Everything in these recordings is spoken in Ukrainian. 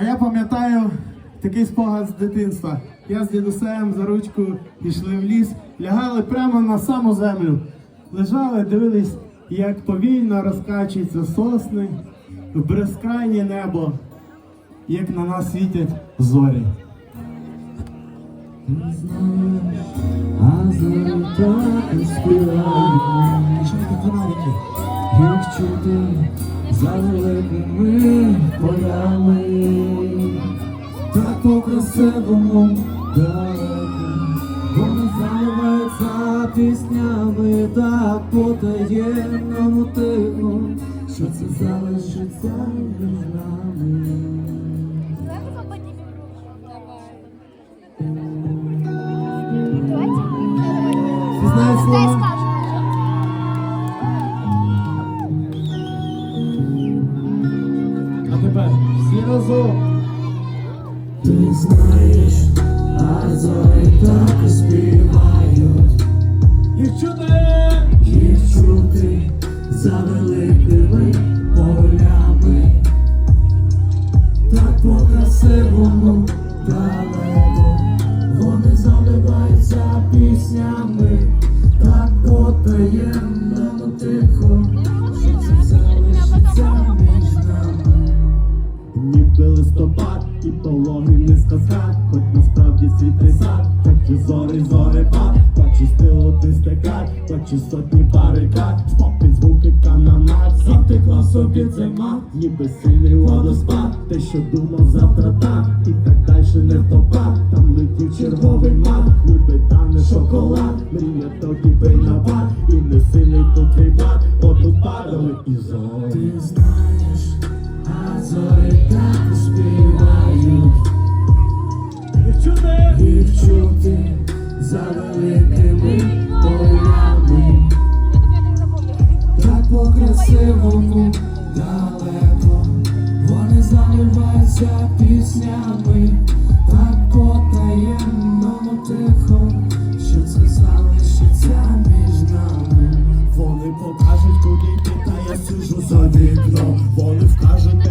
А я пам'ятаю такий спогад з дитинства. Я з дідусем за ручку йшли в ліс, лягали прямо на саму землю. Лежали, дивились, як повільно розкачуються сосни, в безкрайнє небо, як на нас світять зорі. Їх чути за великими полями, так по красивому далеко, вони заливаються піснями, так по таємному тихо, що це залишиться між нами. Всі знають слова? Всі разом. Ти знаєш, а зорі так співають, Їх чути! їх чути за великими полями, так по красивому далеко, вони заливаються піснями, так по і пологий не сказка, хоч насправді світлий сад, хоч і зори зорепад, хоч і стилу ти стекать, і сотні барикад, спокій звуки канонат, затекла собі зима, ніби сильний водоспад, те, що думав завтра так, і так дальше не втопав, там летів черговий мат, ніби тане шоколад, мрія тоді бий напад, і не сильний тут брат, отут падали і зорі. Чути! за великими полями, так по красивому далеко, вони заливаються піснями, так по таємному тихо, що це залишиться між нами. Вони покажуть, куди йти, та я сижу за вікном. Вони вкажуть,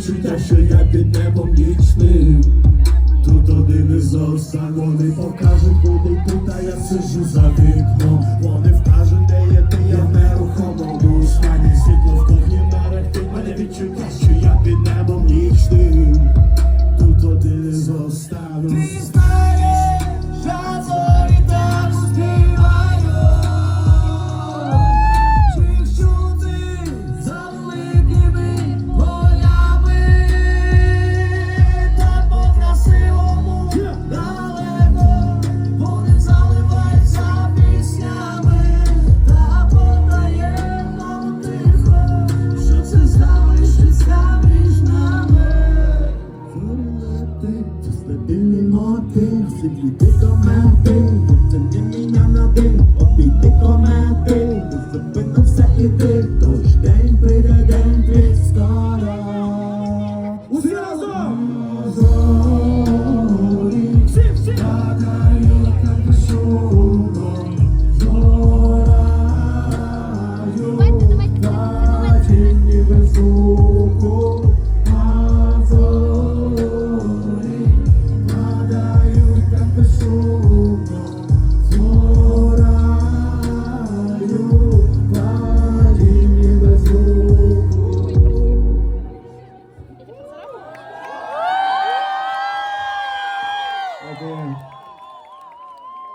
відчуття, що я під небом нічним. Тут один із останніх Вони покажуть, куди йти, та я сижу за вікном. Вони вкажуть, де є ти, я в нерухомому стані. Світло в кухні мерехтить мене відчуття, що я під небом нічним. Тут один із останніх квіти комети, не міня на дим, обійти комети, беззупинно все ти, тож день прийде день твій скоро. Усі разом! Зорі, Всі, всі! падають так шумом,